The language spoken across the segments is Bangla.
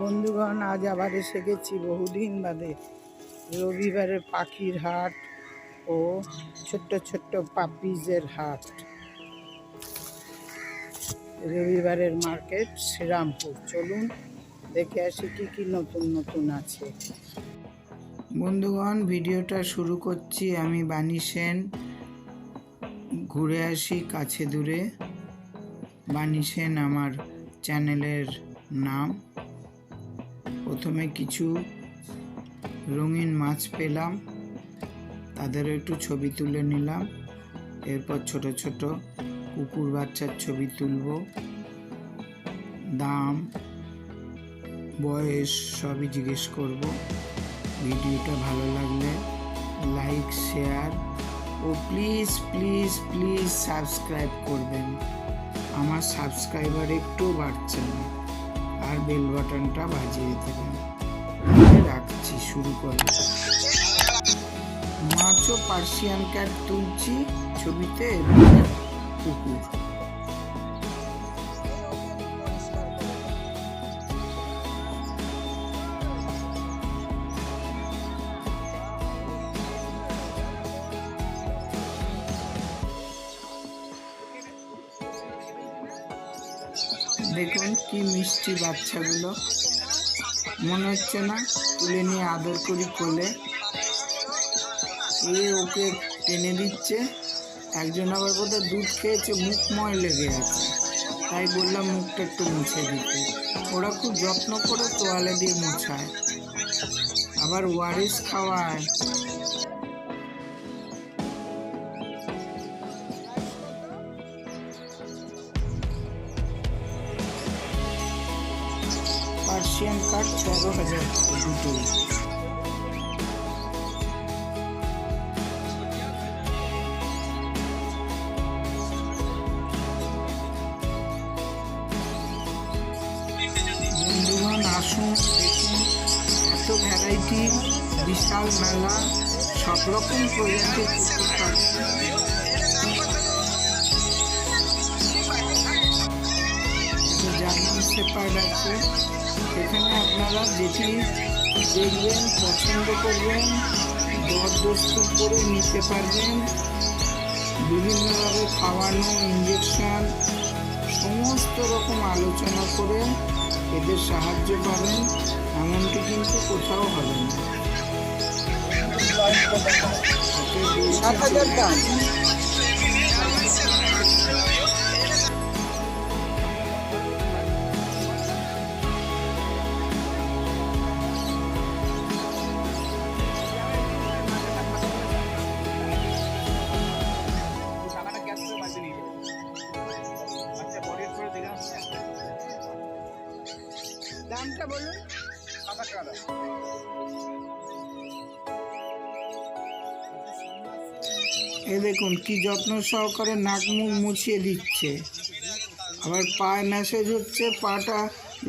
বন্ধুগণ, আজ আবার এসে গেছি বহুদিন বাদে। রবিবারে পাখির হাট ও ছোট্ট ছোট্ট পাপিজের হাট। রবিবারের মার্কেট শ্রীরামপুর। চলুন দেখে আসি কি কি নতুন নতুন আছে। বন্ধুগণ, ভিডিওটা শুরু করছি আমি বাণী সেন। ঘুরে আসি কাছে দূরে। সেন আমার চ্যানেলের নাম। প্রথমে কিছু রঙিন মাছ পেলাম তাদের একটু ছবি তুলে নিলাম। এরপর ছোট ছোট কুকুর বাচ্চার ছবি তুলব। দাম, বয়স সবই জিজ্ঞেস করব। ভিডিওটা ভালো লাগলে লাইক, শেয়ার ও প্লিজ প্লিজ প্লিজ সাবস্ক্রাইব করবেন। আমার সাবস্ক্রাইবার একটু বাড়ছে না। আর বেল বাটনটা বাজিয়ে দেবেন রাখছি, শুরু করে। ও পার্সিয়ান ক্যাট তুলছি ছবিতে। এবং দেখুন কি মিষ্টি বাচ্চাগুলো। মনে হচ্ছে না? তুলে নিয়ে আদর করি কোলে। এ ওকে টেনে দিচ্ছে। একজন আবার বোধহয় দুধ খেয়েছে, মুখময় লেগে আছে তাই বললাম মুখটা একটু মুছে দিতে। ওরা খুব যত্ন করে তোয়ালে দিয়ে মোছায়। আবার ওয়ারিস খাওয়ায়। পার্সিয়ান কাঠ তেরো হাজার দুটোই বন্ধুগণ, আসুন, দেখুন, এত ভ্যারাইটি বিশাল মেলা সব রকম প্রজাতির শেপার্ড আছে। এখানে আপনারা যেটি দেখবেন, পছন্দ করবেন দরদস্তুর করে নিতে পারবেন। বিভিন্নভাবে খাওয়ানো ইঞ্জেকশন সমস্ত রকম আলোচনা করে এদের সাহায্য পাবেন এমনটি কিন্তু কোথাও হবে না। সাত হাজার দামটা বলুন। এ দেখুন কি যত্ন সহকারে নাক মুখ মুছিয়ে দিচ্ছে। আবার পায়ে ম্যাসেজ হচ্ছে পাটা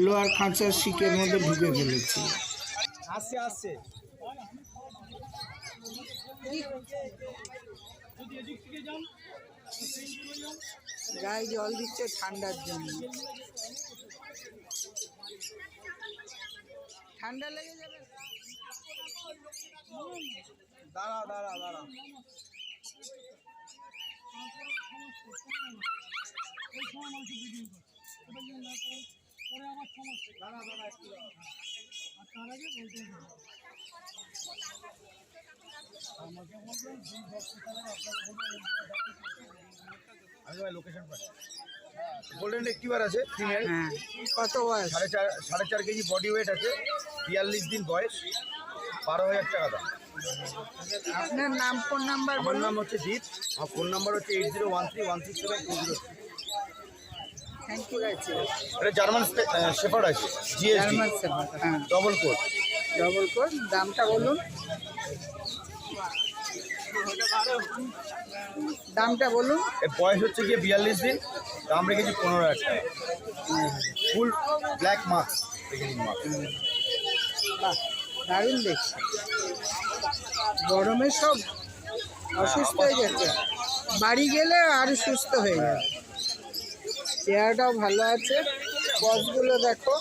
লোয়ার খাঁচার শিকের মধ্যে ঢুকে ফেলেছে। আসছে আসছে। গায়ে জল দিচ্ছে ঠান্ডার জন্য। ঠান্ডা লেগে যাবে? দাঁড়া দাঁড়া দাঁড়া। আমি লোকেশন পাই গোল্ডেন রেক্টিভার আছে ফিমেল হ্যাঁ। কত বয়স? সাড়ে চার সাড়ে চার কেজি বডি ওয়েট আছে বিয়াল্লিশ দিন বয়স বারো হাজার টাকা দাম। আপনার নাম ফোন নাম্বার আমার নাম হচ্ছে জিৎ আমার ফোন নাম্বার হচ্ছে eight zero one three one six seven two zero thank you আছে এটা জার্মান শেফার্ড আছে জিএসডি হ্যাঁ। ডবল কোড ডবল কোড দামটা বলুন। দামটা বলুন। এর বয়স হচ্ছে গিয়ে বিয়াল্লিশ দিন দাম রেখেছি পনেরো হাজার টাকা। ফুল ব্ল্যাক মাস্ক রেখেছি মাস্ক। দারুণ দেখছি গরমে সব অসুস্থ হয়ে যাচ্ছে। বাড়ি গেলে আরও সুস্থ হয়ে যাবে। চেহারাটাও ভালো আছে। পজগুলো দেখো।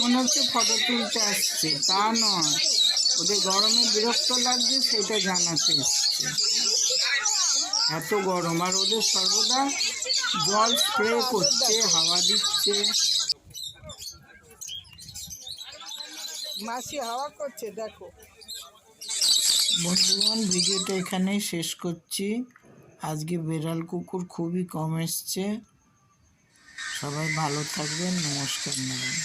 মনে হচ্ছে ফটো তুলতে আসছে তা নয়। ওদের গরমে বিরক্ত লাগছে সেটা জানাতে এসছে। এত গরম আর ওদের সর্বদা জল স্প্রে করছে হাওয়া দিচ্ছে। মাসি হাওয়া করছে দেখো। বন্ধুগণ ভিডিওটা এখানেই শেষ করছি। আজকে বেড়াল কুকুর খুবই কম এসছে। সবাই ভালো থাকবেন নমস্কার ম্যাডাম।